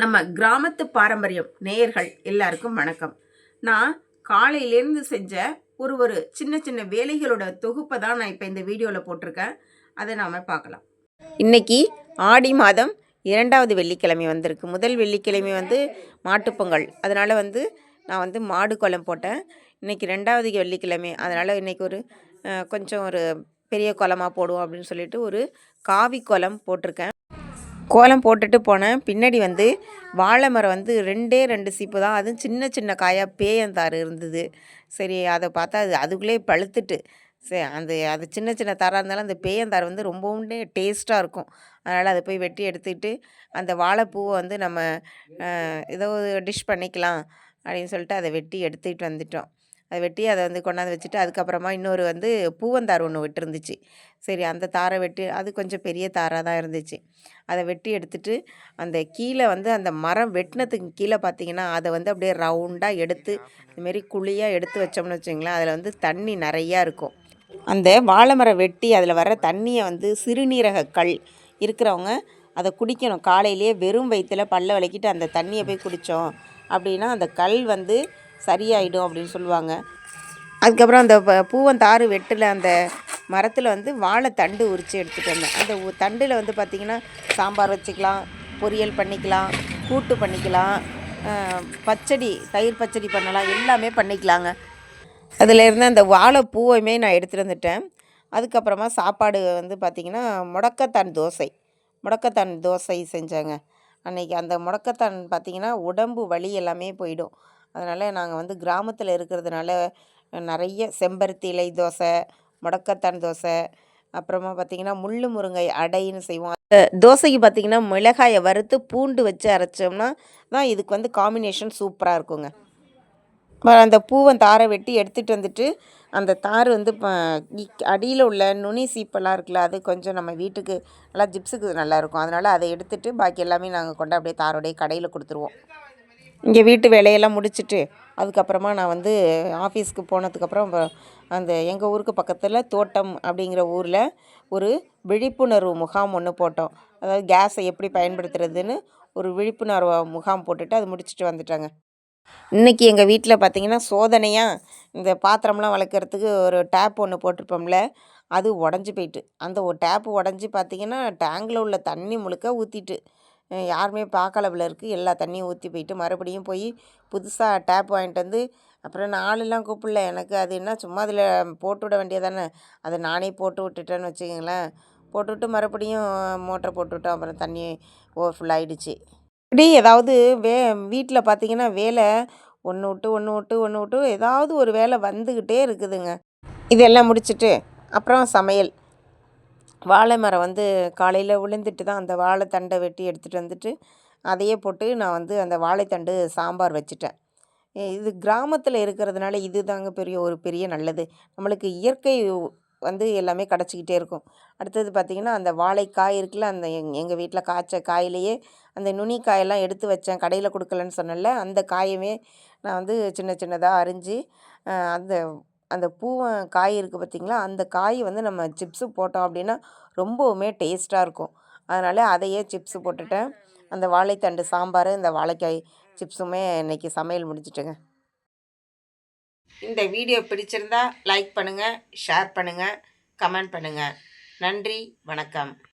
நம்ம கிராமத்து பாரம்பரியம் நேயர்கள் எல்லாருக்கும் வணக்கம். நான் காலையிலேருந்து செஞ்ச ஒரு ஒரு சின்ன சின்ன வேலைகளோட தொகுப்பை தான் நான் இப்போ இந்த வீடியோவில் போட்டிருக்கேன். அதை நாம் பார்க்கலாம். இன்னைக்கு ஆடி மாதம் இரண்டாவது வெள்ளிக்கிழமை வந்திருக்கு. முதல் வெள்ளிக்கிழமை வந்து மாட்டுப்பொங்கல் அதனால் வந்து நான் வந்து மாடு குளம் போட்டேன். இன்னைக்கு ரெண்டாவது வெள்ளிக்கிழமை. அதனால் இன்னைக்கு ஒரு கொஞ்சம் ஒரு பெரிய குளமாக போடுவோம் அப்படின்னு சொல்லிட்டு ஒரு காவி குளம் போட்டிருக்கேன். கோலம் போட்டுட்டு போனேன். பின்னாடி வந்து வாழை மரம் வந்து ரெண்டே ரெண்டு சீப்பு தான். அதுவும் சின்ன சின்ன காயாக பேயந்தாறு இருந்தது. சரி அதை பார்த்தா அது அதுக்குள்ளே பழுத்துட்டு. சரி அந்த அது சின்ன சின்ன தாராக இருந்தாலும் அந்த பேயந்தாறு வந்து ரொம்பவும் டேஸ்ட்டாக இருக்கும். அதனால் அதை போய் வெட்டி எடுத்துக்கிட்டு அந்த வாழைப்பூவை வந்து நம்ம ஏதோ டிஷ் பண்ணிக்கலாம் அப்படின்னு சொல்லிட்டு அதை வெட்டி எடுத்துக்கிட்டு வந்துட்டோம். அதை வெட்டி அதை வந்து கொண்டாந்து வச்சுட்டு அதுக்கப்புறமா இன்னொரு வந்து பூவந்தார் ஒன்று விட்டுருந்துச்சு. சரி அந்த தாரை வெட்டி அது கொஞ்சம் பெரிய தாராக தான் இருந்துச்சு. அதை வெட்டி எடுத்துட்டு அந்த கீழே வந்து அந்த மரம் வெட்டினத்துக்கு கீழே பார்த்தீங்கன்னா அதை வந்து அப்படியே ரவுண்டாக எடுத்து இதுமாரி குழியாக எடுத்து வச்சோம்னு வச்சுங்களேன் அதில் வந்து தண்ணி நிறையா இருக்கும். அந்த வாழை மரம் வெட்டி அதில் வர தண்ணியை வந்து சிறுநீரக கல் இருக்கிறவங்க அதை குடிக்கணும். காலையிலேயே வெறும் வயிற்றில் பல்ல விளக்கிட்டு அந்த தண்ணியை போய் குடித்தோம் அப்படின்னா அந்த கல் வந்து சரியாயிடும் அப்படின்னு சொல்லுவாங்க. அதுக்கப்புறம் அந்த ப- பூவந்தாறு வெட்டில் அந்த மரத்தில் வந்து வாழைத்தண்டு உரித்து எடுத்துகிட்டு வந்தேன். அந்த தண்டில் வந்து பார்த்திங்கன்னா சாம்பார் வச்சுக்கலாம் பொரியல் பண்ணிக்கலாம் கூட்டு பண்ணிக்கலாம் பச்சடி தயிர் பச்சடி பண்ணலாம் எல்லாமே பண்ணிக்கலாங்க. அதில் இருந்து அந்த வாழைப்பூவையுமே நான் எடுத்துகிட்டு வந்துட்டேன். அதுக்கப்புறமா சாப்பாடு வந்து பார்த்திங்கன்னா முடக்கத்தான் தோசை. முடக்கத்தான் தோசை செஞ்சேங்க. அன்னைக்கு அந்த முடக்கத்தான் பார்த்திங்கன்னா உடம்பு வலி எல்லாமே போயிடும். அதனால் நாங்கள் வந்து கிராமத்தில் இருக்கிறதுனால நிறைய செம்பருத்தி இலை தோசை முடக்கத்தான் தோசை அப்புறமா பார்த்திங்கன்னா முள் முருங்கை அடைன்னு செய்வோம். அந்த தோசைக்கு பார்த்திங்கன்னா மிளகாயை வறுத்து பூண்டு வச்சு அரைச்சோம்னா தான் இதுக்கு வந்து காம்பினேஷன் சூப்பராக இருக்குங்க. அந்த பூவை தாரை வெட்டி எடுத்துகிட்டு வந்துட்டு அந்த தார் வந்து அடியில் உள்ள நுனி சீப்பெல்லாம் இருக்குல்ல அது கொஞ்சம் நம்ம வீட்டுக்கு நல்லா ஜிப்ஸுக்கு நல்லாயிருக்கும் அதனால் அதை எடுத்துகிட்டு பாக்கி எல்லாமே நாங்கள் கொண்டு அப்படியே தாரோடைய கடையில் கொடுத்துருவோம். இங்கே வீட்டு வேலையெல்லாம் முடிச்சிட்டு அதுக்கப்புறமா நான் வந்து ஆஃபீஸ்க்கு போனதுக்கப்புறம் அந்த எங்கள் ஊருக்கு பக்கத்தில் தோட்டம் அப்படிங்கிற ஊரில் ஒரு விழிப்புணர்வு முகாம் ஒன்று போட்டோம். அதாவது கேஸை எப்படி பயன்படுத்துறதுன்னு ஒரு விழிப்புணர்வு முகாம் போட்டுட்டு அது முடிச்சுட்டு வந்துட்டாங்க. இன்னைக்கு எங்கள் வீட்டில் பார்த்திங்கன்னா சோதனையாக இந்த பாத்திரம்லாம் வளர்க்குறதுக்கு ஒரு டேப் ஒன்று போட்டிருப்போம்ல அது உடஞ்சி போயிட்டு. அந்த ஒரு டேப் உடஞ்சி பார்த்தீங்கன்னா டேங்கில் உள்ள தண்ணி முழுக்க ஊற்றிட்டு யாருமே பார்க்கல போல இருக்குது எல்லா தண்ணியும் ஊற்றி போயிட்டு மறுபடியும் போய் புதுசாக டேப் வாங்கிட்டு வந்து அப்புறம் நாளெல்லாம் கூப்பிடல. எனக்கு அது என்ன சும்மா அதில் போட்டு விட வேண்டியதானே? அதை நானே போட்டு விட்டுட்டேன்னு வச்சுக்கோங்களேன். போட்டுவிட்டு மறுபடியும் மோட்டரை போட்டு விட்டோம். அப்புறம் தண்ணி ஓவர்ஃபுல் ஆகிடுச்சு இப்படி ஏதாவது வே வீட்டில் பார்த்தீங்கன்னா வேலை ஒன்று விட்டு ஒன்று விட்டு ஒன்று விட்டு ஏதாவது ஒரு வேலை வந்துக்கிட்டே இருக்குதுங்க. இதெல்லாம் முடிச்சுட்டு அப்புறம் சமையல். வாழை மரம் வந்து காலையில் விழுந்துட்டு தான் அந்த வாழைத்தண்டை வெட்டி எடுத்துகிட்டு வந்துட்டு அதையே போட்டு நான் வந்து அந்த வாழைத்தண்டு சாம்பார் வச்சுட்டேன். இது கிராமத்தில் இருக்கிறதுனால இது தாங்க பெரிய ஒரு பெரிய நல்லது. நம்மளுக்கு இயற்கை வந்து எல்லாமே கிடச்சிக்கிட்டே இருக்கும். அடுத்தது பார்த்திங்கன்னா அந்த வாழைக்காய் இருக்குல்ல அந்த எங் எங்கள் வீட்டில் காய்ச்ச காயிலேயே அந்த நுனி காயெல்லாம் எடுத்து வச்சேன். கடையில் கொடுக்கலன்னு சொன்னல அந்த காயுமே நான் வந்து சின்ன சின்னதாக அரிஞ்சு அந்த அந்த பூவன் காய் இருக்குது பார்த்திங்களா அந்த காய் வந்து நம்ம சிப்ஸு போட்டோம் அப்படின்னா ரொம்பவுமே டேஸ்ட்டாக இருக்கும். அதனால் அதையே சிப்ஸு போட்டுட்டேன் அந்த வாழைத்தண்டு சாம்பார் இந்த வாழைக்காய் சிப்ஸுமே இன்றைக்கி சமையல் முடிச்சிட்டுங்க. இந்த வீடியோ பிடிச்சிருந்தா லைக் பண்ணுங்கள் ஷேர் பண்ணுங்கள் கமெண்ட் பண்ணுங்கள் நன்றி வணக்கம்.